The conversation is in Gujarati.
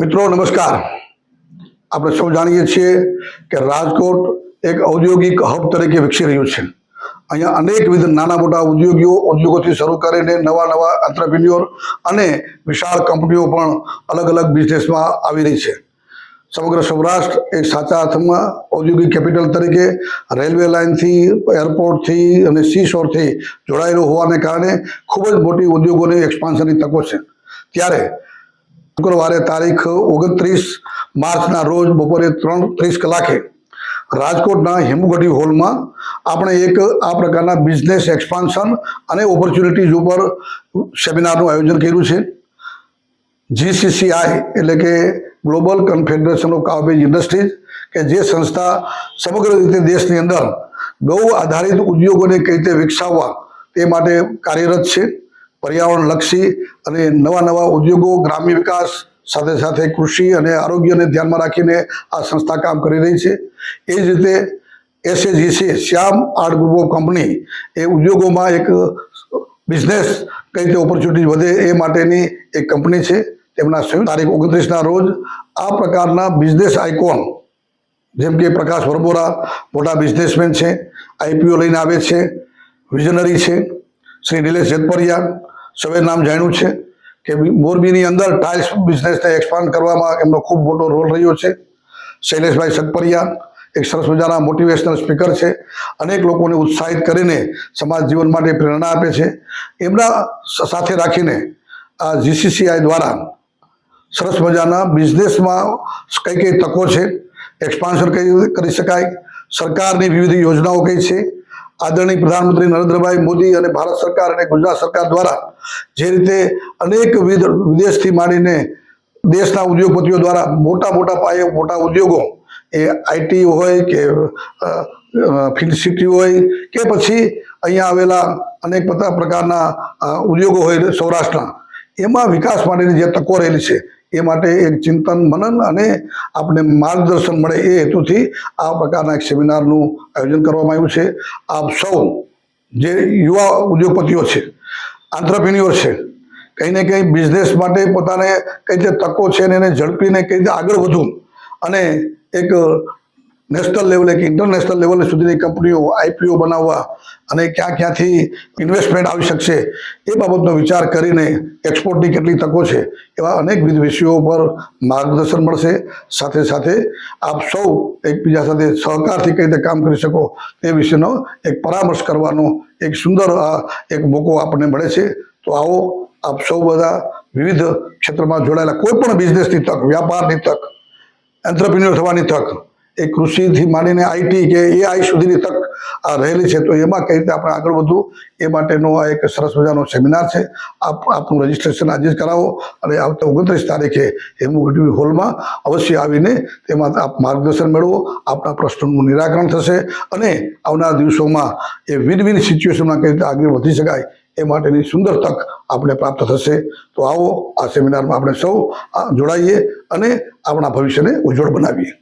મિત્રો, નમસ્કાર. આપણે સૌ જાણીએ છીએ કે રાજકોટ એક ઔદ્યોગિક હબ તરીકે વિકસી રહ્યું છે. અહીંયા અનેકવિધ નાના મોટા ઉદ્યોગીઓ ઉદ્યોગોથી શરૂ કરીને નવા નવા એન્ટરપ્રિન્યોર અને વિશાળ કંપનીઓ પણ અલગ અલગ બિઝનેસમાં આવી રહી છે. સમગ્ર સૌરાષ્ટ્ર એક સાચા અર્થમાં ઔદ્યોગિક કેપિટલ તરીકે રેલવે લાઇનથી એરપોર્ટથી અને સી શોરથી જોડાયેલું હોવાને કારણે ખૂબ જ મોટી ઉદ્યોગોની એક્સપાન્શનની તકો છે. ત્યારે શુક્રવારે તારીખ ઓગણત્રીસ માર્ચના રોજ બપોરે ત્રણ ત્રીસ કલાકે રાજકોટના હેમુગઢી હોલમાં આપણે એક આ પ્રકારના બિઝનેસ એક્સપાન્શન અને ઓપોર્ચ્યુનિટીઝ ઉપર સેમિનારનું આયોજન કર્યું છે. જીસીસીઆઈ એટલે કે global confederation of cow based industries કે જે સંસ્થા સમગ્ર રીતે દેશની અંદર ગૌ આધારિત ઉદ્યોગોને કઈ રીતે વિકસાવવા તે માટે કાર્યરત છે. પર્યાવરણલક્ષી અને નવા નવા ઉદ્યોગો, ગ્રામ્ય વિકાસ સાથે સાથે કૃષિ અને આરોગ્યને ધ્યાનમાં રાખીને આ સંસ્થા કામ કરી રહી છે. એ જ રીતે SAGC, Shyam art group of company એ ઉદ્યોગોમાં એક બિઝનેસ કઈ રીતે ઓપોર્ચ્યુનિટી વધે એ માટેની એક કંપની છે. તેમના સંયુક્ત તારીખ ઓગણત્રીસના રોજ આ પ્રકારના બિઝનેસ આઇકોન જેમ કે પ્રકાશ વરબોરા મોટા બિઝનેસમેન છે આઈપીઓ લઈને આવે છે, વિઝનરી છે, શ્રી નિલેશ જેતપરિયા સૌએ નામ જાણ્યું છે કે મોરબીની અંદર ટાઇલ્સ બિઝનેસને એક્સપાન્ડ કરવામાં એમનો ખૂબ મોટો રોલ રહ્યો છે. શૈલેષભાઈ સગપરિયા એક સરસ મજાના મોટિવેશનલ સ્પીકર છે. અનેક લોકોને ઉત્સાહિત કરીને સમાજ જીવન માટે પ્રેરણા આપે છે. એમના સાથે રાખીને આ જીસીસીઆઈ દ્વારા સરસ મજાના બિઝનેસમાં કઈ કઈ તકો છે, એક્સપાન્શન કઈ કરી શકાય, સરકારની વિવિધ યોજનાઓ કઈ છે આદરણીય પ્રધાનમંત્રી નરેન્દ્રભાઈ મોદી અને ભારત સરકાર અને ગુજરાત સરકાર દ્વારા જે રીતે અનેક વિદેશથી માંડીને દેશના ઉદ્યોગપતિઓ દ્વારા મોટા મોટા પાયે મોટા ઉદ્યોગો, એ આઈટી હોય કે ફિલ્ડ સિટી હોય કે પછી અહીંયા આવેલા અનેક બધા પ્રકારના ઉદ્યોગો હોય સૌરાષ્ટ્રના, એમાં વિકાસ માટેની જે તકો રહેલી છે એ માટે એક ચિંતન મનન અને આપણે માર્ગદર્શન મળે એ હેતુથી આ પ્રકારના એક સેમિનારનું આયોજન કરવામાં આવ્યું છે. આપ સૌ જે યુવા ઉદ્યોગપતિઓ છે આંતરપ્રિન્યુઅર છે, કંઈ ને કંઈ બિઝનેસ માટે પોતાને કઈ રીતે તકો છે ને એને ઝડપીને કઈ રીતે આગળ વધવું અને એક નેશનલ લેવલે કે ઇન્ટરનેશનલ લેવલ સુધીની કંપનીઓ આઈપીઓ બનાવવા અને ક્યાં ક્યાંથી ઇન્વેસ્ટમેન્ટ આવી શકશે એ બાબતનો વિચાર કરીને એક્સપોર્ટની કેટલી તકો છે એવા અનેકવિધ વિષયો પર માર્ગદર્શન મળશે. સાથે સાથે આપ સૌ એકબીજા સાથે સહકારથી કઈ રીતે કામ કરી શકો તે વિશેનો એક પરામર્શ કરવાનો એક સુંદર એક મોકો આપણને મળે છે. તો આવો આપ સૌ બધા વિવિધ ક્ષેત્રમાં જોડાયેલા કોઈ પણ બિઝનેસની તક, વ્યાપારની તક એન્ટરપ્રિન્યોર થવાની તક એ કૃષિથી માંડીને આઈટી કે એઆઈ સુધીની તક આ રહેલી છે, તો એમાં કઈ રીતે આપણે આગળ વધવું, એ માટેનો આ એક સરસ મજાનો સેમિનાર છે. આપ આપનું રજીસ્ટ્રેશન આજે જ કરાવો અને આવતા ઓગણત્રીસ તારીખે હેમુગઢવી હોલમાં અવશ્ય આવીને તેમાં આપ માર્ગદર્શન મેળવો આપણા પ્રશ્નોનું નિરાકરણ થશે અને આવનાર દિવસોમાં એ વિન વિન સિચ્યુએશનમાં કઈ રીતે આગળ વધી શકાય એ માટેની સુંદર તક આપણે પ્રાપ્ત થશે. તો આવો, આ સેમિનારમાં આપણે સૌ જોડાઈએ અને આપણા ભવિષ્યને ઉજ્જવળ બનાવીએ.